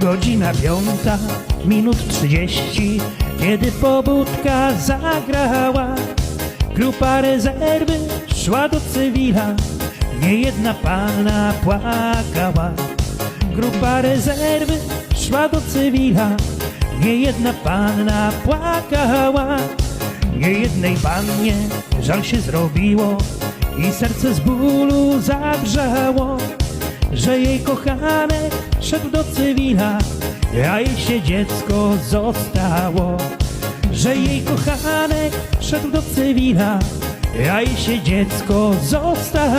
Godzina piąta, minut trzydzieści, kiedy pobudka zagrała. Grupa rezerwy szła do cywila, niejedna pana płakała. Grupa rezerwy szła do cywila, niejedna panna płakała. Niejednej pannie żal się zrobiło i serce z bólu zagrzało, że jej kochanek szedł do cywila, a jej się dziecko zostało. Że jej kochanek szedł do cywila, a jej się dziecko zostało.